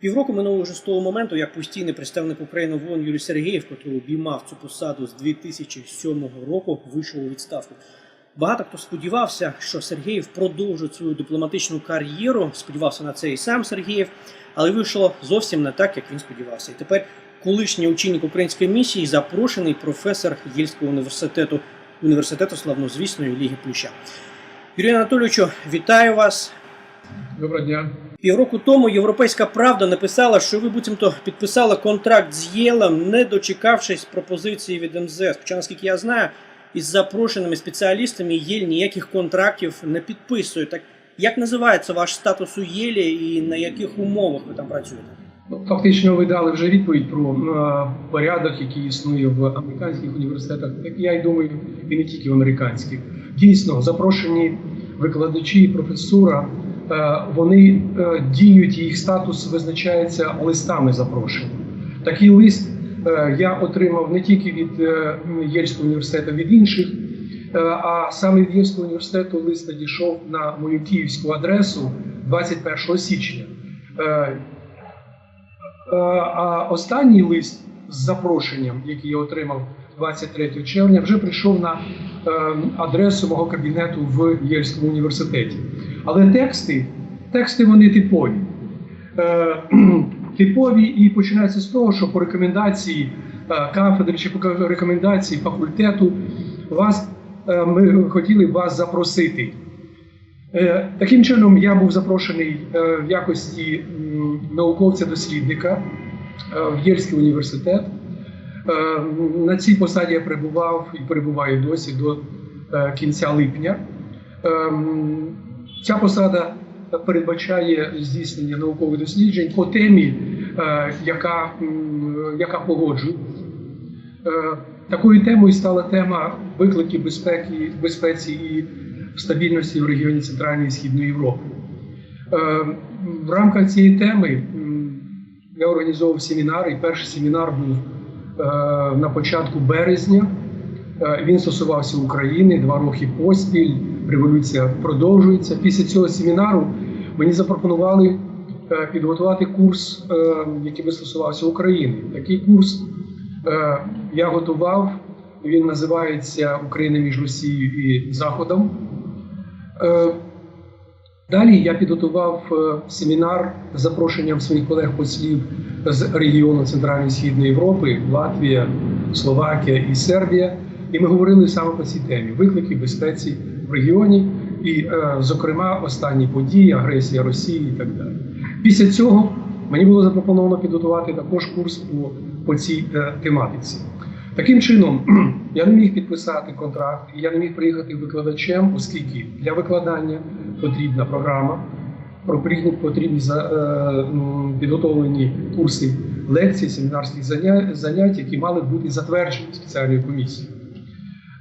Півроку минуло вже з того моменту, як постійний представник України в ООН Юрій Сергієв, котрий обіймав цю посаду з 2007 року, вийшов у відставку. Багато хто сподівався, що Сергієв продовжить свою дипломатичну кар'єру. Сподівався на це і сам Сергієв, але вийшло зовсім не так, як він сподівався. І тепер колишній очільник української місії запрошений професор Єльського університету університету славнозвісної Ліги Плюща. Юрію Анатолійовичу, вітаю вас. Доброго дня. Півроку тому Європейська Правда написала, що ви буцімто підписали контракт з ЄЛом, не дочекавшись пропозиції від МЗС. Хоча, наскільки я знаю, із запрошеними спеціалістами ЄЛь ніяких контрактів не підписує. Так як називається ваш статус у ЄЛі і на яких умовах ви там працюєте? Ну, Фактично, ви дали вже відповідь про е, порядок, який існує в американських університетах, я й думаю, і не тільки в американських. Дійсно, запрошені викладачі і професура, вони е, діють, їх статус визначається листами запрошень. Такий лист е, я отримав не тільки від е, Єльського університету, від інших, е, а саме від Єльського університету лист надійшов на мою київську адресу 21 січня. Е, Е, А останній лист з запрошенням, який я отримав 23 червня, вже прийшов на е, адресу мого кабінету в Єльському університеті. Але тексти, тексти вони типові. Е, Типові і починаються з того, що по рекомендації е, кафедри чи по рекомендації факультету вас е, ми хотіли вас запросити. Таким чином, я був запрошений в якості науковця-дослідника в Єльський університет. Е, На цій посаді я перебував і перебуваю досі до е, кінця липня. Е, Ця посада передбачає здійснення наукових досліджень по темі, е, яка, яка погоджує. Е, Такою темою стала тема викликів безпеки, безпеці і стабільності в регіоні Центральної і Східної Європи. В рамках цієї теми я організовував семінар, і перший семінар був на початку березня. Е, Він стосувався України два роки поспіль. Революція продовжується. Після цього семінару мені запропонували е, підготувати курс, е, який би стосувався України. Такий курс е, я готував. Він називається Україна між Росією і Заходом. Далі я підготував е, семінар з запрошенням своїх колег-послів з регіону Центральної Східної Європи, Латвія, Словакія і Сербія. І ми говорили саме по цій темі виклики безпеці в регіоні, і, е, зокрема, останні події, агресія Росії і так далі. Після цього мені було запропоновано підготувати також курс по, по цій е, тематиці. Таким чином, я не міг підписати контракт, я не міг приїхати викладачем, оскільки для викладання потрібна програма, потрібні е, м, підготовлені курси лекцій, семінарських занять, які мали бути затверджені спеціальною комісією.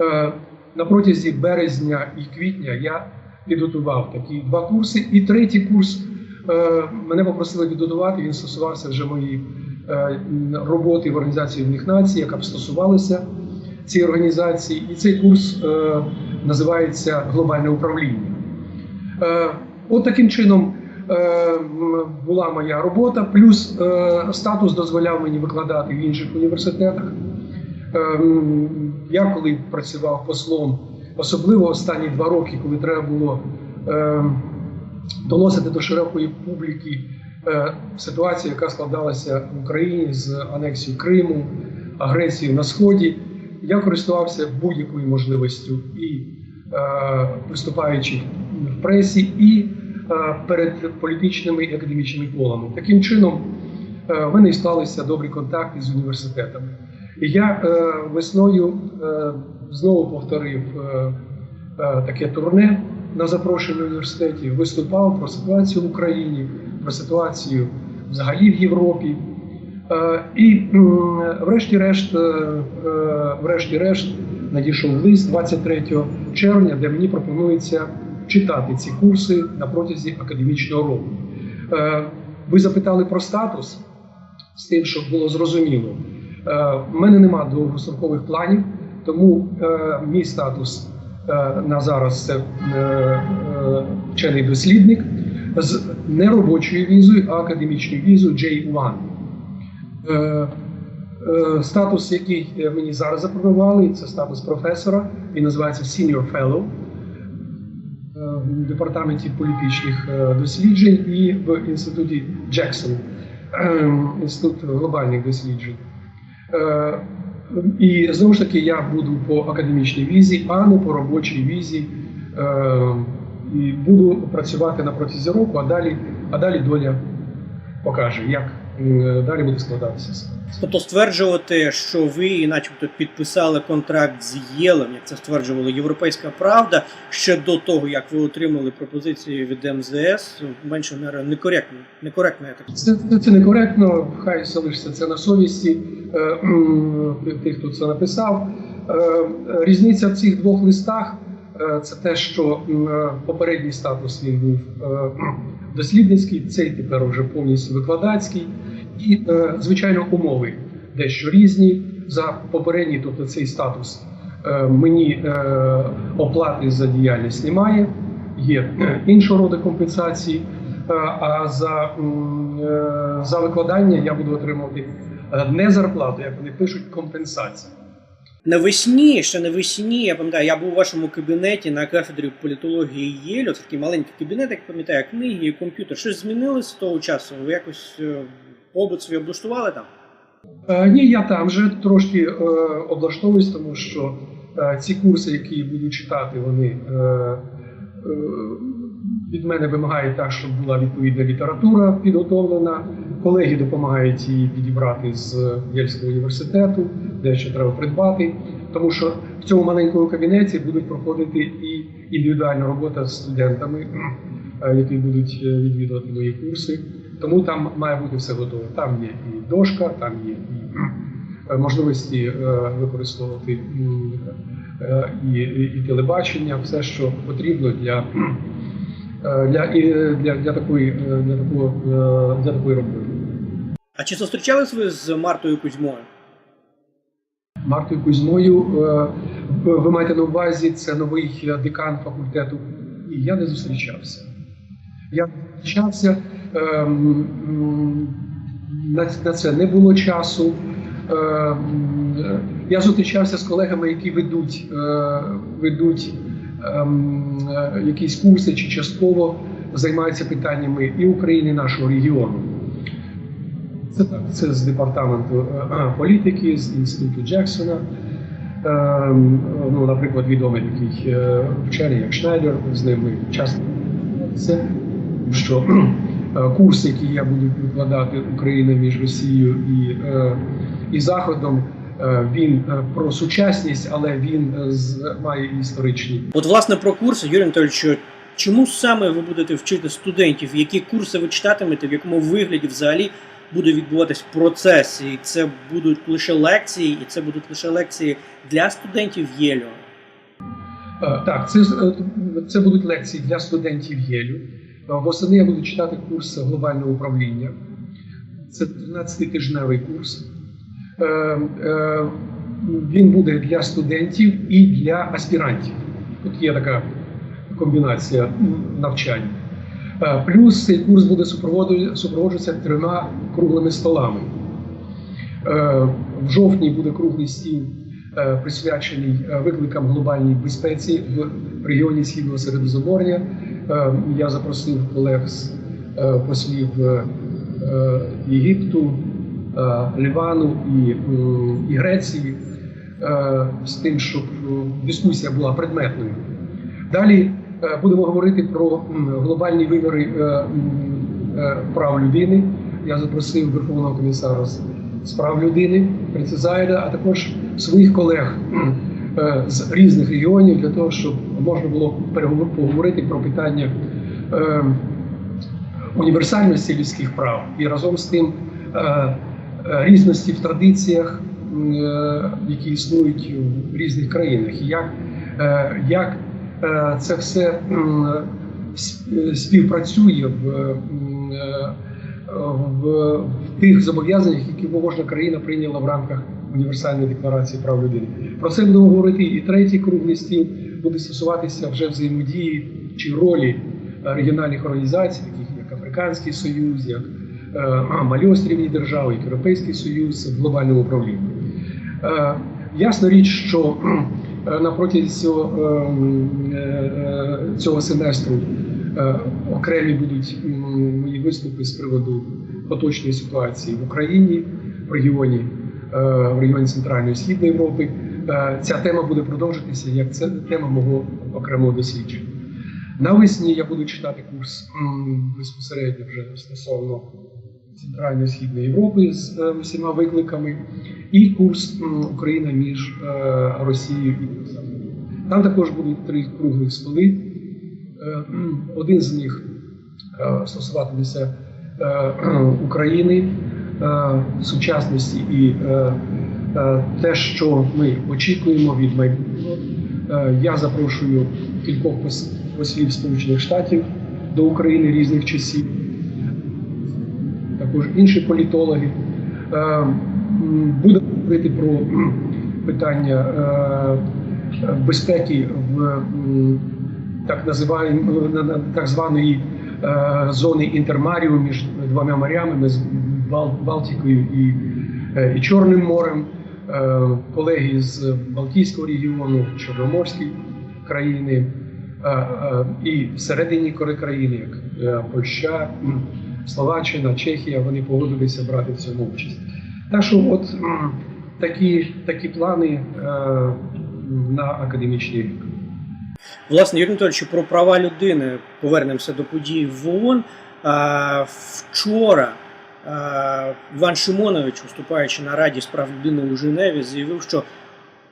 Е, На протязі березня і квітня я підготував такі два курси. І третій курс е, мене попросили підготувати. Він стосувався вже моєї роботи в Організації Об'єднаних Націй, яка б стосувалася цієї організації. І цей курс називається Глобальне управління. Е, От таким чином е, була моя робота, плюс е, статус дозволяв мені викладати в інших університетах. Я коли працював послом, особливо останні два роки, коли треба було доносити до широкої публіки ситуацію, яка складалася в Україні з анексією Криму, агресією на Сході, я користувався будь-якою можливістю і виступаючи в пресі, і е, перед політичними і академічними колами. Таким чином, е, в мене і склалися добрі контакти з університетами. І я е, весною знову повторив таке турне на запрошенні університеті, виступав про ситуацію в Україні, про ситуацію взагалі в Європі. І врешті-решт, врешті-решт, надійшов лист 23 червня, де мені пропонується читати ці курси на протязі академічного року. Е, Ви запитали про статус з тим, щоб було зрозуміло. Е, В мене нема довгострокових планів, тому е, мій статус е, на зараз це е, е, вчений дослідник. з неробочою візою, а академічною візою J1. Е, е, Статус, який е, мені зараз запропонували, це статус професора, він називається Senior Fellow е, департаменті політичних е, досліджень і в інституті Джексон, е, інститут глобальних досліджень. Е, І знову ж таки я буду по академічній візі, а не по робочій візі. Е, І буду працювати на протязі року, а далі, а далі доля покаже, як далі буде складатися. Тобто стверджувати, що ви, начебто, підписали контракт з Єлем, як це стверджувала Європейська Правда, ще до того, як ви отримали пропозиції від МЗС, менше наверное, некоректно. Некоректно, я так Це, це, некоректно, хай залишиться це на совісті е, тих, хто це написав. Е, е, Різниця в цих двох листах е, це те, що попередній статус він був дослідницький, цей тепер вже повністю викладацький, і, е, звичайно, умови дещо різні. За попередній, тобто цей статус, е, мені е, оплати за діяльність немає, є іншого роду компенсації. А за, за викладання я буду отримувати не зарплату, як вони пишуть, компенсацію. Навесні, ще навесні, я пам'ятаю, я був у вашому кабінеті на кафедрі політології Єлю. Це такий маленький кабінет, як пам'ятаю, книги і комп'ютер. Щось змінилось з того часу? Ви якось е, побут свій облаштували там? Е, Ні, я там вже трошки е, облаштовуюсь, тому що е, ці курси, які буду читати, вони е, е, від мене вимагають так, щоб була відповідна література підготовлена. Колеги допомагають її підібрати з Єльського університету, дещо треба придбати. Тому що в цьому маленькому кабінеті будуть проходити і індивідуальна робота з студентами, е, які будуть е, відвідувати мої курси. Тому там має бути все готове. Там є і дошка, там є і е, можливості використовувати і, і, телебачення, все, що потрібно для, для, і для, для, такої, е, для, такого, е, для такої роботи. А чи зустрічались ви з Мартою Кузьмою? Мартою Кузьмою, е, ви маєте на увазі, це новий е, декан факультету. Ні, я не зустрічався. Я зустрічався, ем, на, це не було часу. Ем, е, Я зустрічався з колегами, які ведуть, е, ведуть е, якісь курси чи частково займаються питаннями і України, і нашого регіону. Це так, це з департаменту е, політики, з інституту Джексона. Ем, Ну, наприклад, відомий такий е, вчений, як Шнайдер, з ним ми часто це, що е, курс, який я буду викладати Україна між Росією і, е, і Заходом, е, він е, про сучасність, але він е, має історичні От, власне, про курси, Юрій Анатольович, чому саме ви будете вчити студентів? Які курси ви читатимете, в якому вигляді взагалі буде відбуватись процес? І це будуть лише лекції, і це будуть лише лекції для студентів Єлю. Е, Так, це, е, це будуть лекції для студентів Єлю. Е, Восени я буду читати курс глобального управління. Це 13-тижневий курс. Е, е, Він буде для студентів і для аспірантів. Тут є така комбінація навчань. Е, Плюс цей курс буде супроводжуватися трьома круглими столами. В жовтні буде круглий стіл, присвячений викликам глобальній безпеці в регіоні Східного Середземномор'я. Е, Я запросив колег з послів Єгипту, е, Лівану і, і Греції е, з тим, щоб е, дискусія була предметною. Далі будемо говорити про глобальні виміри прав людини. Я запросив Верховного комісара з прав людини Прецизайда, а також своїх колег з різних регіонів для того, щоб можна було поговорити про питання універсальності людських прав і разом з тим різності в традиціях, е, які існують в різних країнах, як, е, як е, це все співпрацює в, е, в, в тих зобов'язаннях, які кожна країна прийняла в рамках універсальної декларації прав людини. Про це будемо говорити і третій круглий стіл буде стосуватися вже взаємодії чи ролі регіональних організацій, таких як Африканський Союз, як е, Малі острівні держави, Європейський Союз в глобальному управлінні. Е, Ясна річ, що е, на протязі цього, е, е, цього семестру окремі будуть мої виступи з приводу поточної ситуації в Україні, в регіоні, в регіоні Центральної і Східної Європи. Ця тема буде продовжитися як це тема мого окремого дослідження. Навесні я буду читати курс безпосередньо вже стосовно Центральної Східної Європи з е, всіма викликами, і курс Україна між е, Росією і USA. Там також будуть три круглих столи. Е, Один з них стосуватиметься України, сучасності і те, що ми очікуємо від майбутнього. Я запрошую кількох послів Сполучених Штатів до України різних часів, також інші політологи. Е, Будемо говорити про питання е, безпеки в так так званої е, зони інтермаріуму між двома морями Бал- Балтикою і, і Чорним морем. Колеги з Балтійського регіону, Чорноморські країни і всередині країни, як Польща, Словаччина, Чехія, вони погодилися брати в цьому участь. Так що, от такі, такі плани е, на академічний рік. Власне, Юрій Анатольович, про права людини повернемося до подій в ООН. А, Вчора а, Іван Шимонович, виступаючи на Раді з прав людини у Женеві, заявив, що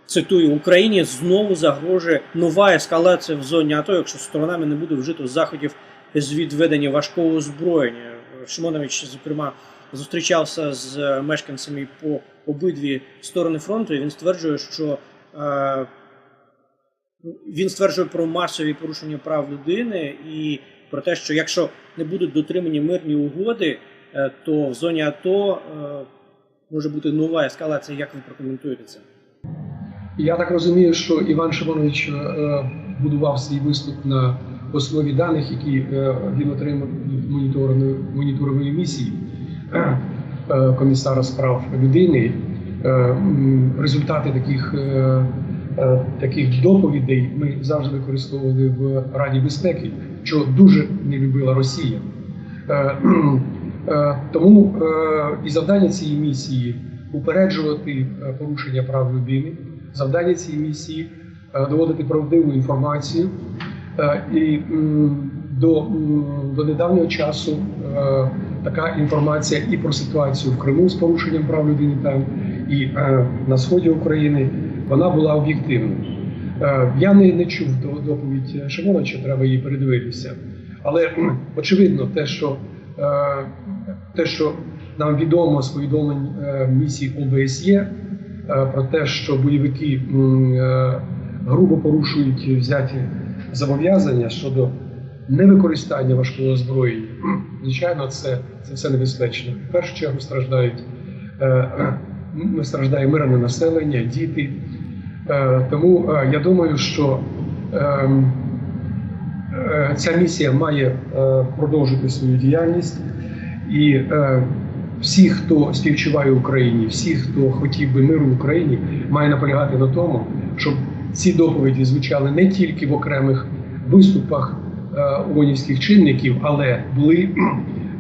цитую Україні знову загрожує нова ескалація в зоні АТО, якщо сторонами не буде вжито заходів з відведення важкого озброєння. Шимонович, зокрема, зустрічався з мешканцями по обидві сторони фронту, і він стверджує, що е, він стверджує про масові порушення прав людини і про те, що якщо не будуть дотримані мирні угоди, е, то в зоні АТО е, може бути нова ескалація. Як ви прокоментуєте це? Я так розумію, що Іван Шимонович е, будував свій виступ на основі даних, які е, він отримав від моніторної, місії е, комісара з прав людини. Е, Результати таких, е, е, таких доповідей ми завжди використовували в Раді безпеки, що дуже не любила Росія. Е, е, Тому е, і завдання цієї місії упереджувати е, порушення прав людини, завдання цієї місії е, доводити правдиву інформацію. Е, І до, до недавнього часу е, така інформація і про ситуацію в Криму з порушенням прав людини там, і е, на сході України вона була об'єктивною. Я не, не чув до- доповідь Шимоновича, треба її передивитися. Але очевидно, те, що, те, що нам відомо з повідомлень місії ОБСЄ про те, що бойовики грубо порушують взяті зобов'язання щодо невикористання важкого озброєння, звичайно, це, це все небезпечно. В першу чергу страждають, е, е, страждає мирне населення, діти. Е, Тому е, я думаю, що ем, е, ця місія має е, продовжити свою діяльність, і е, всі, хто співчуває Україні, всі, хто хотів би миру в Україні, має наполягати на тому, щоб ці доповіді звучали не тільки в окремих виступах е, ООНівських чинників, але були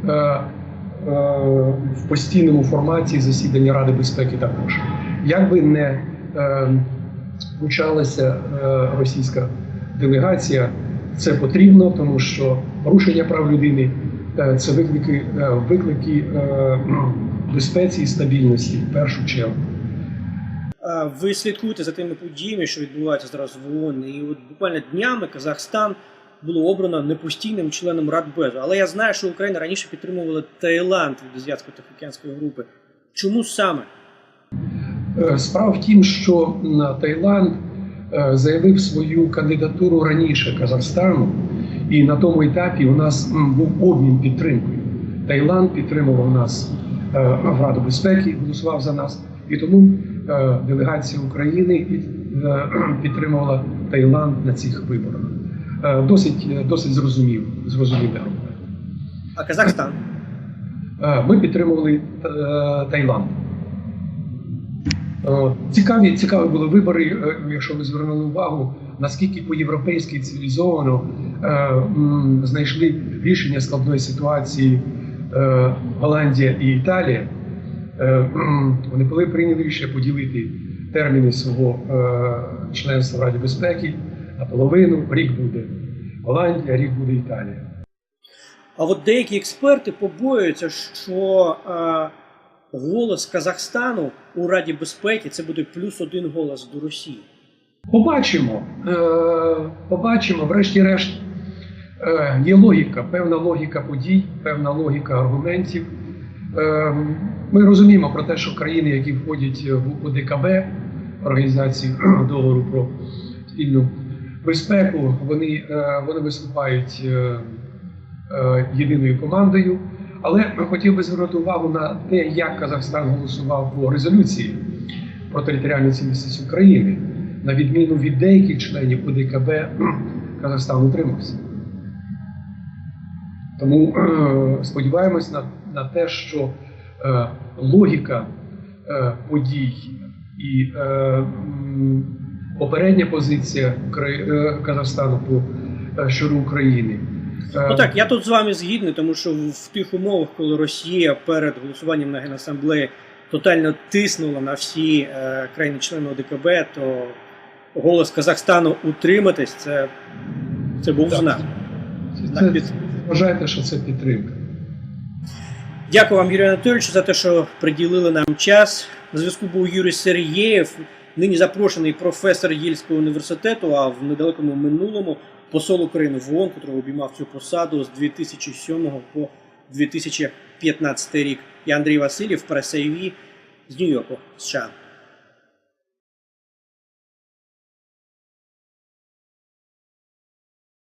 е, е, в постійному форматі засідання Ради безпеки також. Як би не вручалася е, російська делегація, це потрібно, тому що порушення прав людини це виклики, виклики безпеці і стабільності в першу чергу. Ви слідкуєте за тими подіями, що відбуваються зараз в ООН, і от буквально днями Казахстан було обрано непостійним членом Радбезу. Але я знаю, що Україна раніше підтримувала Таїланд від Азіатсько-Тихоокеанської групи. Чому саме? Е, Справа в тім, що Таїланд е, заявив свою кандидатуру раніше Казахстану, і на тому етапі у нас був обмін підтримкою. Таїланд підтримував нас е, в Раду безпеки, голосував за нас, і тому е, делегація України е, підтримувала Таїланд на цих виборах. е, досить, досить зрозумів, зрозумілий. А Казахстан? Ми підтримували Таїланд. Цікаві, цікаві були вибори, якщо ви звернули увагу, наскільки по-європейськи цивілізовано знайшли рішення складної ситуації Голландія і Італія. Е, Вони коли прийняли рішення поділити терміни свого е, членства в Раді безпеки на половину, рік буде Голландія, рік буде Італія. А от деякі експерти побоюються, що е, голос Казахстану у Раді безпеки це буде плюс один голос до Росії. Побачимо. Побачимо, врешті-решт, є логіка, певна логіка подій, певна логіка аргументів. Е, ми розуміємо про те, що країни, які входять в ОДКБ, Організацію договору про спільну безпеку, вони, е, вони виступають е, е, єдиною командою. Але хотів би звернути увагу на те, як Казахстан голосував по резолюції про територіальну цілісність України. На відміну від деяких членів ОДКБ, Казахстан утримався. Тому е, сподіваємось на, на те, що е, логіка е, подій і е, попередня позиція е, Казахстану по е, щодо України. е, Ну так, я тут з вами згідний, тому що в, тих умовах, коли Росія перед голосуванням на Генасамблеї тотально тиснула на всі е, країни-члени ОДКБ, то голос Казахстану утриматись, це, це був Так. знак. це, це, вважайте, що це підтримка. Дякую вам, Юрій Анатолійович, за те, що приділили нам час. На зв'язку був Юрій Сергієв, нині запрошений професор Єльського університету, а в недалекому минулому посол України в ООН, котрий обіймав цю посаду з 2007 по 2015 рік. Я Андрій Васильєв, Прес.АВ з Нью-Йорку, США.